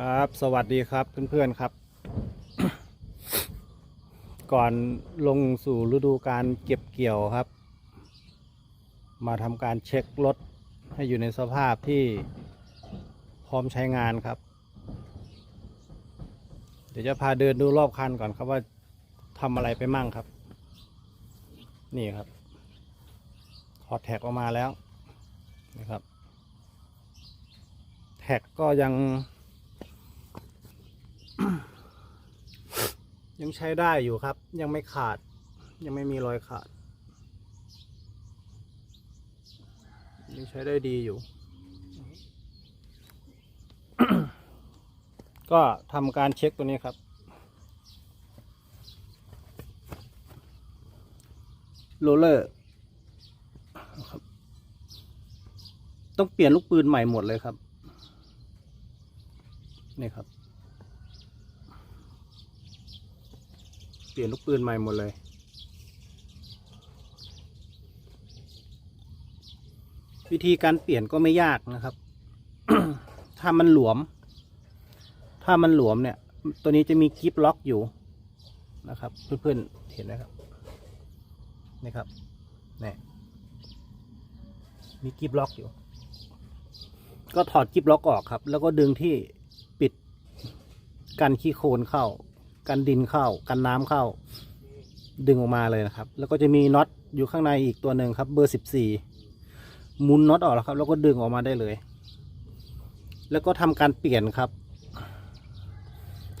ครับ สวัสดีครับเพื่อนๆครับ ก่อนลงสู่ฤดูการเก็บเกี่ยวครับ มาทำการเช็ครถให้อยู่ในสภาพที่พร้อมใช้งานครับ เดี๋ยวจะพาเดินดูรอบคันก่อนครับว่าทำอะไรไปมั่งครับ นี่ครับถอดแท็กออกมาแล้วนะครับ แท็กก็ยัง ยังใช้ได้อยู่ครับ ยังไม่ขาด ยังไม่มีรอยขาด ยังใช้ได้ดีอยู่ ก็ทำการเช็คตัวนี้ครับโรลเลอร์ต้องเปลี่ยนลูกปืนใหม่หมดเลยครับ นี่ครับ เป ลี่ยนลูกปืนใหม่หมดเลย วิธีการเปลี่ยนก็ไม่ยากนะครับ ถ้ามันหลวม ถ้ามันหลวมเนี่ย ตัวนี้จะมีกิฟล็อกอยู่นะครับ เพื่อนๆเห็นไหมครับนี่ครับนี่มีกิฟล็อกอยู่ ก็ถอดกิฟล็อกออกครับ แล้วก็ดึงที่ปิดกันขี้โคลนเข้า กันดินเข้ากันน้ำเข้า ดึงออกมาเลยนะครับ แล้วก็จะมีน็อตอยู่ข้างในอีกตัวหนึ่งครับ เบอร์สิบสี่มุนน็อตออกแล้วครับ แล้วก็ดึงออกมาได้เลย แล้วก็ทำการเปลี่ยนครับ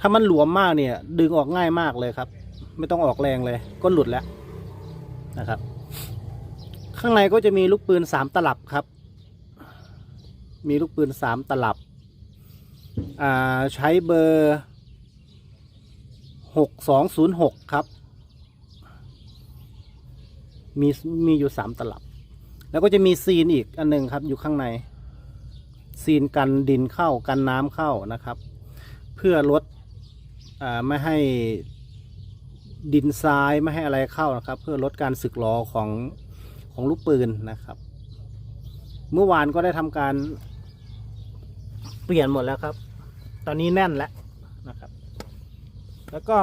ถ้ามันหลวมมากเนี่ย ดึงออกง่ายมากเลยครับ ไม่ต้องออกแรงเลย ก็หลุดแล้วนะครับ ข้างในก็จะมีลูกปืนสามตลับครับ มีลูกปืนสามตลับอ่าใช้เบอร์ หกสองศูนย์หกครับ มีมีอยู่สามตลับ แล้วก็จะมีซีนอีกอันหนึ่งครับอยู่ข้างใน ซีนกันดินเข้ากันน้ำเข้านะครับ เพื่อลดอไม่ให้ดินทรายไม่ให้อะไรเข้านะครับ เพื่อลดการสึกหรอของของลูกปืนนะครับ เมื่อวานก็ได้ทำการเปลี่ยนหมดแล้วครับ ตอนนี้แน่นแล้ว แล้วก็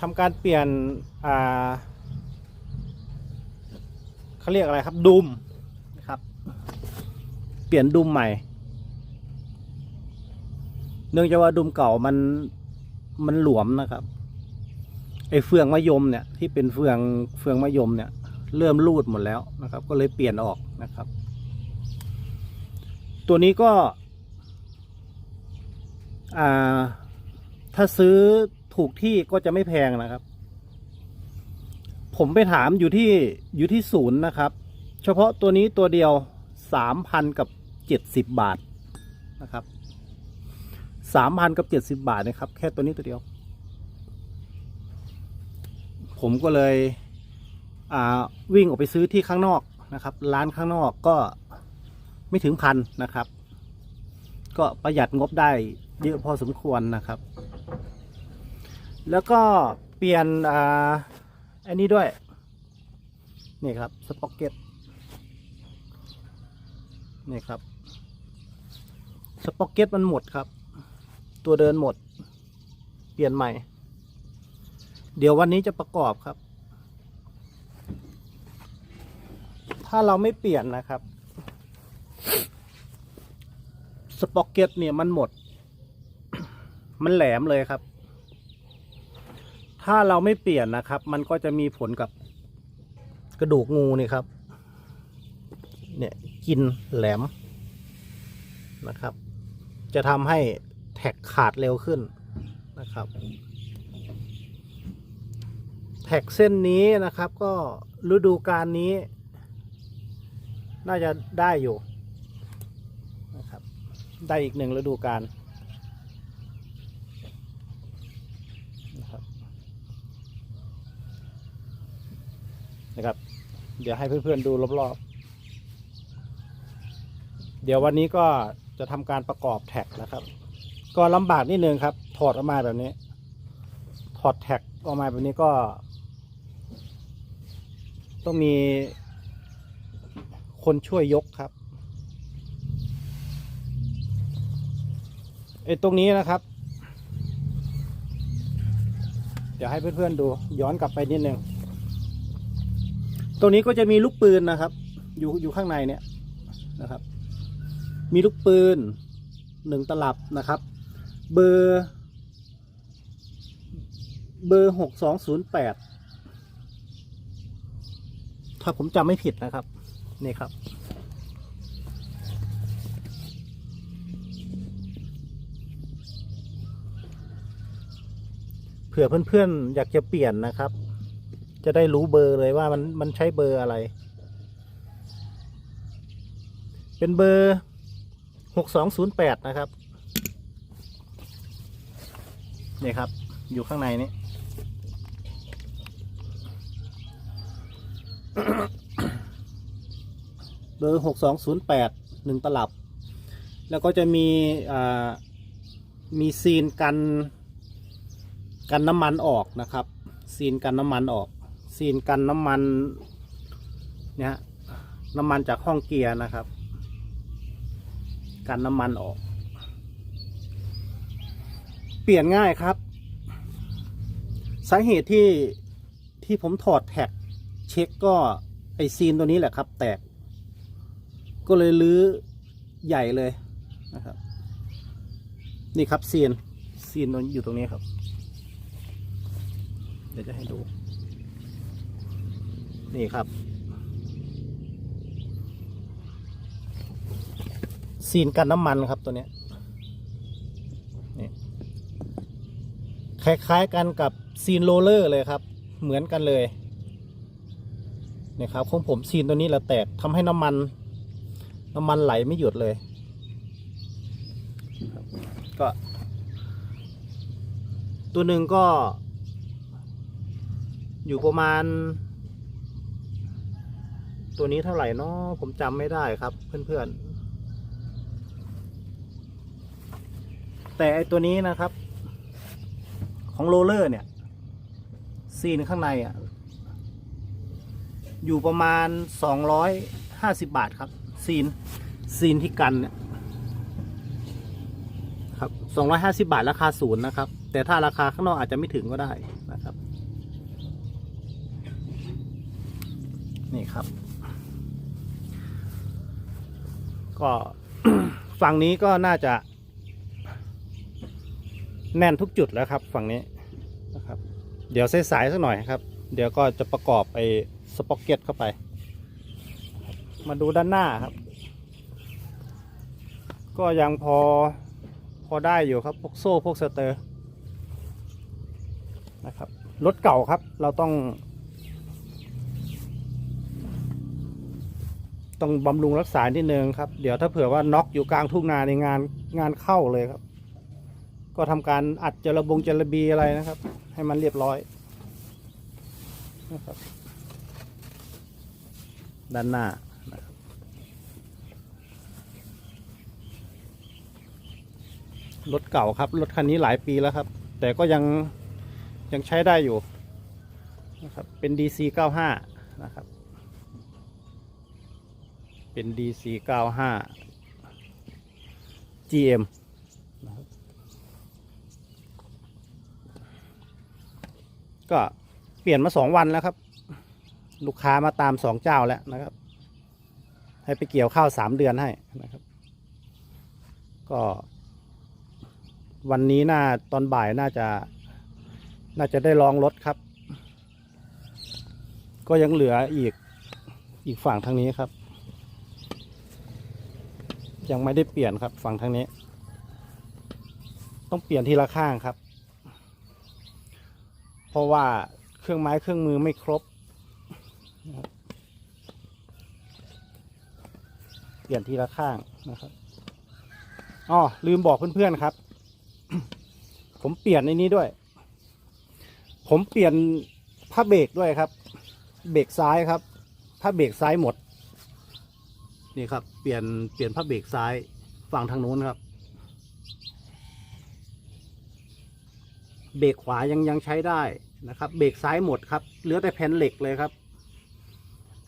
ทำการเปลี่ยนอ่าเขาเรียกอะไรครับดุมนะครับ เปลี่ยนดุมใหม่ เนื่องจากว่าดุมเก่ามันมันหลวมนะครับไอ้เฟืองมะยมเนี่ยที่เป็นเฟืองเฟืองมะยมเนี่ย เริ่มรูดหมดแล้วนะครับ ก็เลยเปลี่ยนออกนะครับ ตัวนี้ก็ อ่า ถ้าซื้อถูกที่ก็จะไม่แพงนะครับ ผมไปถามอยู่ที่อยู่ที่ศูนย์นะครับ เฉพาะตัวนี้ตัวเดียวสามพันกับเจ็ดสิบบาทนะครับสามพันกับเจ็ดสิบาทนะครับ แค่ตัวนี้ตัวเดียว ผมก็เลยวิ่งออกไปซื้อที่ข้างนอกนะครับ ร้านข้างนอกก็ไม่ถึงพันนะครับ ก็ประหยัดงบได้ เยอะพอสมควรนะครับ แล้วก็เปลี่ยนอ่าอันนี้ด้วย นี่ครับสป็อกเก็ตนี่ครับสป็อกเก็ตมันหมดครับ ตัวเดินหมด เปลี่ยนใหม่ เดี๋ยววันนี้จะประกอบครับ ถ้าเราไม่เปลี่ยนนะครับสป็อกเก็ตเนี่ยมันหมด มันแหลมเลยครับ ถ้าเราไม่เปลี่ยนนะครับ มันก็จะมีผลกับกระดูกงูนี่ครับ เนี่ยกินแหลมนะครับ จะทำให้แท็กขาดเร็วขึ้นนะครับ แท็กเส้นนี้นะครับก็ฤดูการนี้ น่าจะได้อยู่นะครับ ได้อีกหนึ่งฤดูกาลนะครับ นะครับ เดี๋ยวให้เพื่อนๆดูรอบๆ เดี๋ยววันนี้ก็จะทำการประกอบแท็กนะครับ ก็ลำบากนิดนึงครับ ถอดออกมาแบบนี้ ถอดแท็กออกมาแบบนี้ก็ ต้องมีคนช่วยยกครับอ้ตรงนี้นะครับ เดี๋ยวให้เพื่อนๆดูย้อนกลับไปนิดนึง ตรงนี้ก็จะมีลูกปืนนะครับ อยู่อยู่ข้างในเนี่ยนะครับ มีลูกปืนหนึ่งตลับนะครับ เบอร์เบอร์หกสองศูนย์แปดถ้าผมจำไม่ผิดนะครับ นี่ครับ เผื่อเพื่อนๆ อยากจะเปลี่ยนนะครับ จะได้รู้เบอร์เลยว่ามันมันใช้เบอร์อะไร เป็นเบอร์หกสองศูนย์แปดนะครับนี่ครับ อยู่ข้างในนี้เบอร์หกสองศูนย์แปดหนึ่งตลับ แล้วก็จะมีอ่ามีซีนกัน กันน้ำมันออกนะครับ ซีนกันน้ำมันออก ซีนกันน้ำมันเนี่ยน้ำมันจากห้องเกียร์นะครับ กันน้ำมันออก เปลี่ยนง่ายครับ สาเหตุที่ที่ผมถอดแท็กเช็คก็ไอซีนตัวนี้แหละครับ แตก ก็เลยลื้อใหญ่เลยนะครับ นี่ครับซีนซีนอยู่ตรงนี้ครับ เดี๋ยวจะให้ดู นี่ครับซีนกันน้ำมันครับตัวนี้คล้ายๆกันกับซีนโรลเลอร์เลยครับ เหมือนกันเลยนี่ครับของผมซีนตัวนี้แหละแตกทำให้น้ำมัน น้ำมันไหลไม่หยุดเลย ก็ ตัวหนึ่งก็ อยู่ประมาณ ตัวนี้เท่าไหร่เนาะผมจำไม่ได้ครับ เพื่อนๆ แต่ไอตัวนี้นะครับ ของโรลเลอร์เนี่ย ซีนข้างในอะ อยู่ประมาณสองร้อยห้าสิบบาทครับ ซีน ซีนที่กันเนี่ยครับสองร้อยห้าสิบาทราคาศูนย์นะครับ แต่ถ้าราคาข้างนอกอาจจะไม่ถึงก็ได้นะครับ นี่ครับ ก็ฝั่งนี้ก็น่าจะ แน่นทุกจุดแล้วครับ ฝั่งนี้นะครับ เดี๋ยวสายๆสักหน่อยครับ เดี๋ยวก็จะประกอบไอ้สป็อกเก็ตเข้าไป มาดูด้านหน้าครับ ก็ยังพอพอได้อยู่ครับ พวกโซ่พวกสเตอร์นะครับรถเก่าครับ เราต้อง ต้องบำรุงรักษาที่นึงครับ เดี๋ยวถ้าเผื่อว่าน็อกอยู่กลางทุ่งนาในงานงานเข้าเลยครับ ก็ทำการอัดจระบงจระบีอะไรนะครับ ให้มันเรียบร้อยนะครับ ด้านหน้านะครับรถเก่าครับรถคันนี้หลายปีแล้วครับ แต่ก็ยังยังใช้ได้อยู่นะครับเป็น DC 95 นะครับ เป็น DC 95 GM นะครับก็เปลี่ยนมาสองวันแล้วครับ ลูกค้ามาตามสองเจ้าแล้วนะครับ ให้ไปเกี่ยวข้าวสามเดือนให้นะครับ ก็ วันนี้น่าตอนบ่ายน่าจะ น่าจะได้ลองรถครับ ก็ยังเหลืออีกอีกฝั่งทางนี้ครับ ยังไม่ได้เปลี่ยนครับ ฝั่งทางนี้ ต้องเปลี่ยนทีละข้างครับ เพราะว่าเครื่องไม้เครื่องมือไม่ครบ เปลี่ยนทีละข้างนะครับอ๋อลืมบอกเพื่อนๆครับ ผมเปลี่ยนในนี้ด้วย ผมเปลี่ยนผ้าเบรกด้วยครับ เบรกซ้ายครับผ้าเบรกซ้ายหมด นี่ครับ เปลี่ยนเปลี่ยนผ้าเบรกซ้ายฝั่งทางนู้นครับ เบรกขวายังยังใช้ได้นะครับ เบรกซ้ายหมดครับ เหลือแต่แผ่นเหล็กเลยครับ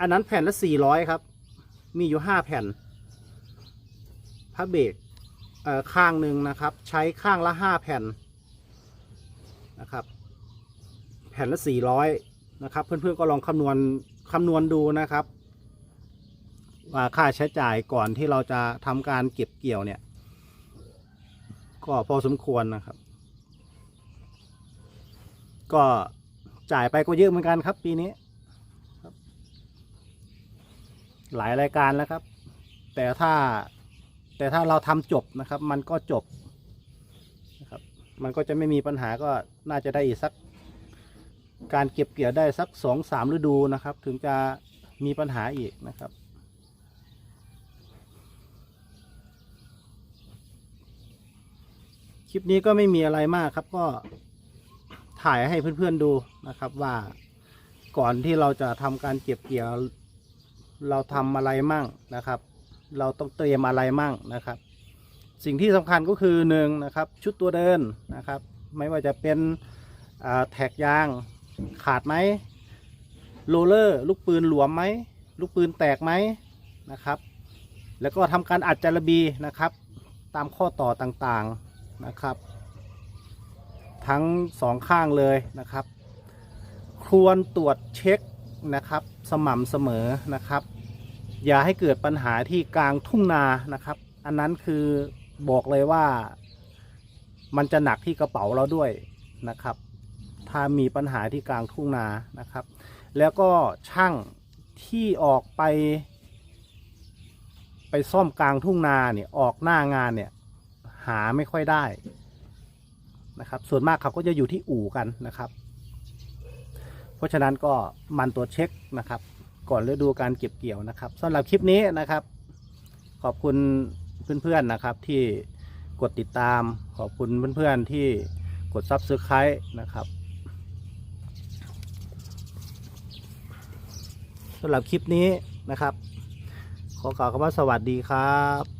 อันนั้นแผ่นละสี่ร้อยครับ มีอยู่ห้าแผ่นผ้าเบรกข้างหนึ่งนะครับ ใช้ข้างละห้าแผ่นนะครับ แผ่นละสี่ร้อยนะครับ เพื่อนๆก็ลองคำนวณคำนวณดูนะครับ ค่าใช้จ่ายก่อนที่เราจะทำการเก็บเกี่ยวเนี่ย ก็พอสมควรนะครับ ก็จ่ายไปก็เยอะเหมือนกันครับ ปีนี้หลายรายการแล้วครับ แต่ถ้าแต่ถ้าเราทำจบนะครับ มันก็จบนะครับ มันก็จะไม่มีปัญหาก็น่าจะได้อีกสักการเก็บเกี่ยวได้สักสองสามฤดูนะครับ ถึงจะมีปัญหาอีกนะครับ คลิปนี้ก็ไม่มีอะไรมากครับ ก็ถ่ายให้เพื่อนๆดูนะครับ ว่าก่อนที่เราจะทำการเก็บเกี่ยว เราทำอะไรมั่งนะครับ เราต้องเตรียมอะไรมั่งนะครับ สิ่งที่สำคัญก็คือหนึ่งนะครับ ชุดตัวเดินนะครับ ไม่ว่าจะเป็นแท็กยางขาดไหมโรเลอร์ ลูกปืนหลวมไหมลูกปืนแตกไหมนะครับ แล้วก็ทำการอัดจารบีนะครับ ตามข้อต่อต่างๆ นะครับ ทั้งสองข้างเลยนะครับ ควรตรวจเช็คนะครับ สม่ำเสมอนะครับ อย่าให้เกิดปัญหาที่กลางทุ่งนานะครับ อันนั้นคือบอกเลยว่ามันจะหนักที่กระเป๋าเราด้วยนะครับ ถ้ามีปัญหาที่กลางทุ่งนานะครับ แล้วก็ช่างที่ออกไป ไปซ่อมกลางทุ่งนาเนี่ยออกหน้างานเนี่ย หาไม่ค่อยได้นะครับ ส่วนมากเขาก็จะอยู่ที่อู่กันนะครับ เพราะฉะนั้นก็มันตรวเช็คนะครับ ก่อนฤดูการเก็บเกี่ยวนะครับสำหรับคลิปนี้นะครับ ขอบคุณเพื่อนๆนะครับที่กดติดตาม ขอบคุณเพื่อนๆที่กดซับสไครต์นะครับสำหรับคลิปนี้นะครับ ขอกล่าวคำว่าสวัสดีครับ